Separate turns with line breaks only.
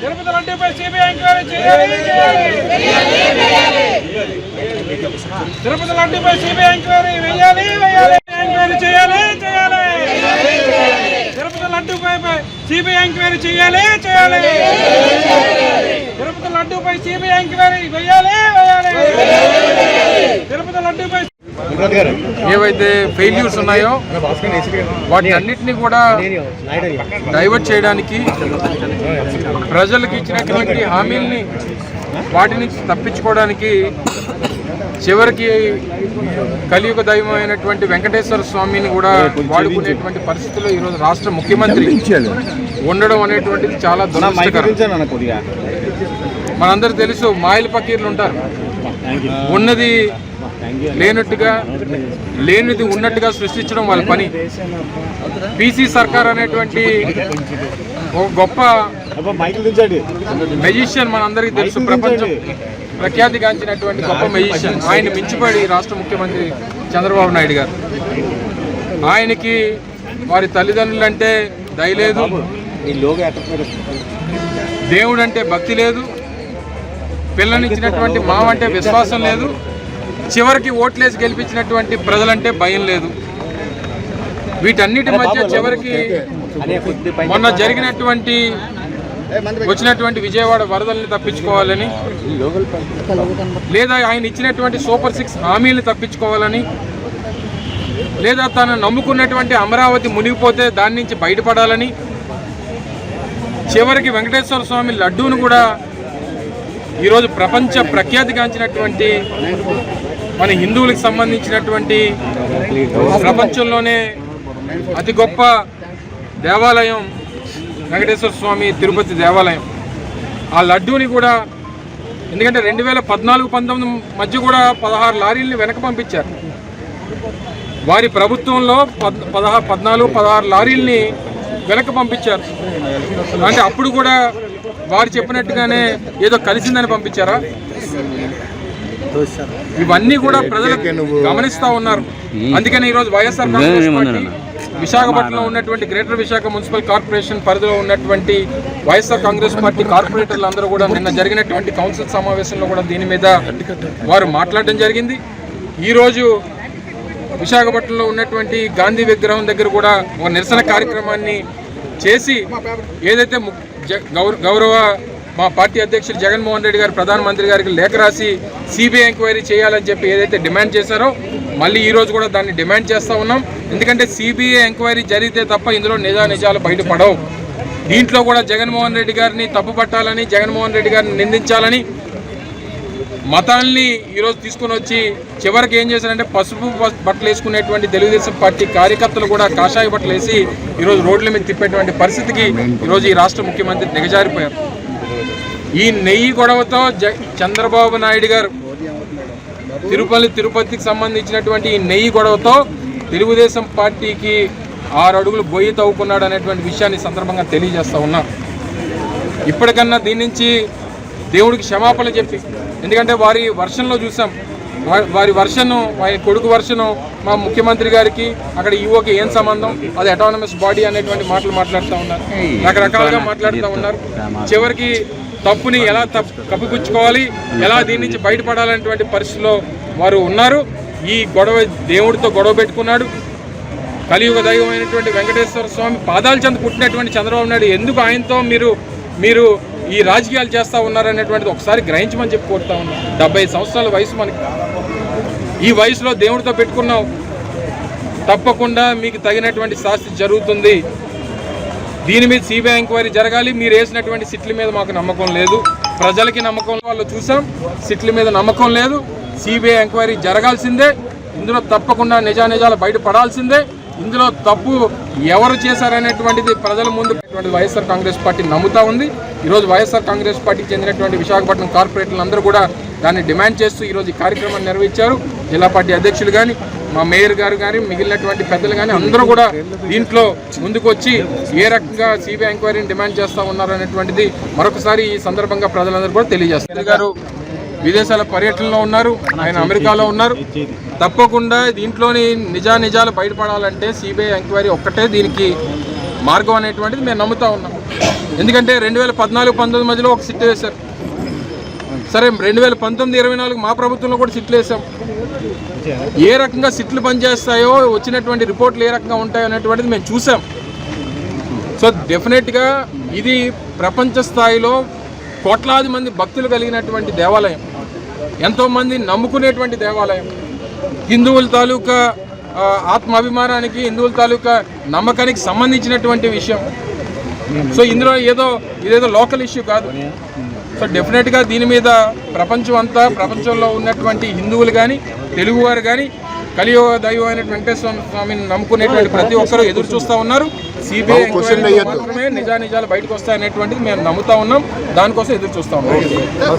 Tirupati లడ్డూపై CBI enquiry చేయాలి. Tirupati లడ్డూపై CBI enquiry వేయాలి వేయాలి ఎంక్వైరీ చేయాలి చేయాలి. తిరుపతి లడ్డూపై సిబిఐ ఎంక్వైరీ చేయాలి చేయాలి. తిరుపతి లడ్డూపై సిబిఐ ఎంక్వైరీ వేయాలి వేయాలి తిరుపతి లడ్డూపై
ఏవైతే ఫెయిల్యూర్స్ ఉన్నాయో వాటి అన్నిటినీ కూడా డైవర్ట్ చేయడానికి ప్రజలకు ఇచ్చినటువంటి హామీల్ని వాటిని తప్పించుకోవడానికి చివరికి కలియుగ దైవమైనటువంటి వెంకటేశ్వర స్వామిని కూడా వాడుకునేటువంటి పరిస్థితుల్లో ఈరోజు రాష్ట్ర ముఖ్యమంత్రి ఉండడం అనేటువంటిది చాలా దురదృష్టకరం. మనందరూ తెలుసు మాయల పకీర్లు ఉంటారు. ఉన్నది లేనట్టుగా లేనిది ఉన్నట్టుగా సృష్టించడం వాళ్ళ పని. పీసీ సర్కార్ అనేటువంటి ఒక గొప్ప మెజిషియన్ మనందరికీ తెలుసు ప్రపంచం ప్రఖ్యాతిగాంచినటువంటి గొప్ప మెజిషియన్. ఆయన మించిపడి రాష్ట్ర ముఖ్యమంత్రి చంద్రబాబు నాయుడు గారు. ఆయనకి వారి తల్లిదండ్రులంటే దయ లేదు. దేవుడు అంటే భక్తి లేదు. పిల్లనిచ్చినటువంటి మావంటే విశ్వాసం లేదు. చివరికి ఓట్లేసి గెలిపించినటువంటి ప్రజలంటే భయం లేదు. వీటన్నిటి మధ్య చివరికి మొన్న జరిగినటువంటి వచ్చినటువంటి విజయవాడ వరదల్ని తప్పించుకోవాలని లేదా ఆయన ఇచ్చినటువంటి సూపర్ సిక్స్ హామీలు తప్పించుకోవాలని లేదా తను నమ్ముకున్నటువంటి అమరావతి మునిగిపోతే దాని నుంచి బయటపడాలని చివరికి వెంకటేశ్వర స్వామి లడ్డూను కూడా ఈరోజు ప్రపంచ ప్రఖ్యాతిగాంచినటువంటి మన హిందువులకు సంబంధించినటువంటి ప్రపంచంలోనే అతి గొప్ప దేవాలయం వెంకటేశ్వర స్వామి తిరుపతి దేవాలయం. ఆ లడ్డూని కూడా ఎందుకంటే రెండు వేల పద్నాలుగు పంతొమ్మిది మధ్య కూడా పదహారు లారీల్ని వెనక పంపించారు. వారి ప్రభుత్వంలో పద్ పదహారు పద్నాలుగు పదహారు లారీల్ని వెనక పంపించారు. అంటే అప్పుడు కూడా వారు చెప్పినట్టుగానే ఏదో కలిసిందని పంపించారా? ఇవన్నీ కూడా ప్రజలు గమనిస్తా ఉన్నారు. అందుకని ఈరోజు వైఎస్ఆర్ విశాఖపట్నంలో ఉన్నటువంటి గ్రేటర్ విశాఖ మున్సిపల్ కార్పొరేషన్ పరిధిలో ఉన్నటువంటి వైఎస్ఆర్ కాంగ్రెస్ పార్టీ కార్పొరేటర్లు అందరూ కూడా నిన్న జరిగినటువంటి కౌన్సిల్ సమావేశంలో కూడా దీని మీద వారు మాట్లాడడం జరిగింది. ఈరోజు విశాఖపట్నంలో ఉన్నటువంటి గాంధీ విగ్రహం దగ్గర కూడా ఒక నిరసన కార్యక్రమాన్ని చేసి ఏదైతే గౌరవ మా పార్టీ అధ్యక్షుడు జగన్మోహన్ రెడ్డి గారు ప్రధానమంత్రి గారికి లేఖ రాసి సిబిఐ ఎంక్వైరీ చేయాలని చెప్పి ఏదైతే డిమాండ్ చేశారో మళ్ళీ ఈ రోజు కూడా దాన్ని డిమాండ్ చేస్తూ ఉన్నాం. ఎందుకంటే సిబిఐ ఎంక్వైరీ జరిగితే తప్ప ఇందులో నిజా నిజాలు బయటపడవు. దీంట్లో కూడా జగన్మోహన్ రెడ్డి గారిని తప్పుపట్టాలని జగన్మోహన్ రెడ్డి గారిని నిందించాలని మతాల్ని ఈరోజు తీసుకొని వచ్చి చివరికి ఏం చేశారంటే పసుపు బట్టలు వేసుకునేటువంటి తెలుగుదేశం పార్టీ కార్యకర్తలు కూడా కాషాయ బట్టలు వేసి ఈరోజు రోడ్ల మీద తిప్పేటువంటి పరిస్థితికి ఈరోజు ఈ రాష్ట్ర ముఖ్యమంత్రి దిగజారిపోయారు. ఈ నెయ్యి గొడవతో చంద్రబాబు నాయుడు గారు తిరుపతి తిరుపతికి సంబంధించినటువంటి ఈ నెయ్యి గొడవతో తెలుగుదేశం పార్టీకి ఆరు అడుగులు బొయ్యి తవ్వుకున్నాడు అనేటువంటి విషయాన్ని సందర్భంగా తెలియజేస్తా ఉన్నా. ఇప్పటికన్నా దీని నుంచి దేవుడికి క్షమాపణ చెప్పి ఎందుకంటే వారి వర్షంలో చూసాం. వారి వర్షను వారి కొడుకు వర్షను మా ముఖ్యమంత్రి గారికి అక్కడ ఈవోకి ఏం సంబంధం? అది అటానమస్ బాడీ అనేటువంటి మాటలు మాట్లాడుతూ ఉన్నారు. రకరకాలుగా మాట్లాడుతూ ఉన్నారు. చివరికి తప్పుని ఎలా తప్పు కప్పిపుచ్చుకోవాలి? ఎలా దీని నుంచి బయటపడాలనేటువంటి పరిస్థితిలో వారు ఉన్నారు. ఈ గొడవ దేవుడితో గొడవ పెట్టుకున్నాడు. కలియుగ దైవమైనటువంటి వెంకటేశ్వర స్వామి పాదాల చెంత పుట్టినటువంటి చంద్రబాబు నాయుడు ఎందుకు ఆయనతో మీరు మీరు ఈ రాజకీయాలు చేస్తూ ఉన్నారనేటువంటిది ఒకసారి గ్రహించమని చెప్పి కోరుతా ఉన్నాం. డెబ్బై సంవత్సరాల వయసు మనకి. ఈ వయసులో దేవుడితో పెట్టుకున్నాం. తప్పకుండా మీకు తగినటువంటి శాస్తి జరుగుతుంది. దీని మీద సిబిఐ ఎంక్వైరీ జరగాలి. మీరు వేసినటువంటి సిట్ల మీద మాకు నమ్మకం లేదు. ప్రజలకి నమ్మకం వాళ్ళు చూసాం. సిట్ల మీద నమ్మకం లేదు. సిబిఐ ఎంక్వైరీ జరగాల్సిందే. ఇందులో తప్పకుండా నిజానిజాలు బయటపడాల్సిందే. ఇందులో తప్పు ఎవరు చేశారనేటువంటిది ప్రజల ముందు వైఎస్ఆర్ కాంగ్రెస్ పార్టీ నమ్ముతా ఉంది. ఈరోజు వైఎస్ఆర్ కాంగ్రెస్ పార్టీకి చెందినటువంటి విశాఖపట్నం కార్పొరేటర్లు అందరూ కూడా దాన్ని డిమాండ్ చేస్తూ ఈరోజు ఈ కార్యక్రమాన్ని నిర్వహించారు. జిల్లా పార్టీ అధ్యక్షులు కానీ మా మేయర్ గారు కానీ మిగిలినటువంటి పెద్దలు కానీ అందరూ కూడా దీంట్లో ముందుకు వచ్చి ఏ రకంగా సిబిఐ ఎంక్వైరీని డిమాండ్ చేస్తూ ఉన్నారు అనేటువంటిది మరొకసారి ఈ సందర్భంగా ప్రజలందరూ కూడా తెలియజేస్తారు. గారు విదేశాల పర్యటనలో ఉన్నారు ఆయన అమెరికాలో ఉన్నారు. తప్పకుండా దీంట్లోని నిజానిజాలు బయటపడాలంటే సిబిఐ ఎంక్వైరీ ఒక్కటే దీనికి మార్గం అనేటువంటిది మేము నమ్ముతా ఉన్నాం. ఎందుకంటే రెండు వేల పద్నాలుగు పంతొమ్మిది మధ్యలో ఒక సిట్ వేశారు. సరే రెండు వేల పంతొమ్మిది ఇరవై నాలుగు మా ప్రభుత్వంలో కూడా సిట్లు వేసాం ఏ రకంగా సిట్లు పనిచేస్తాయో వచ్చినటువంటి రిపోర్ట్లు ఏ రకంగా ఉంటాయో అనేటువంటిది మేము చూసాం సో డెఫినెట్గా ఇది ప్రపంచ స్థాయిలో కోట్లాది మంది భక్తులు కలిగినటువంటి దేవాలయం. ఎంతోమంది నమ్ముకునేటువంటి దేవాలయం. హిందువుల తాలూకా ఆత్మాభిమానానికి హిందువుల తాలూకా నమ్మకానికి సంబంధించినటువంటి విషయం. సో ఇందులో ఏదో ఇదేదో లోకల్ ఇష్యూ కాదు. సో డెఫినెట్గా దీని మీద ప్రపంచం అంతా ప్రపంచంలో ఉన్నటువంటి హిందువులు కానీ తెలుగువారు కానీ కలియుగ దైవం అయిన వెంకటేశ్వర స్వామిని నమ్ముకునేటువంటి ప్రతి ఒక్కరూ ఎదురు చూస్తూ ఉన్నారు. సిబిఐ మాత్రమే నిజానిజాలు బయటకు వస్తాయనేటువంటిది మేము నమ్ముతా ఉన్నాం. దానికోసం ఎదురు చూస్తా ఉన్నాం.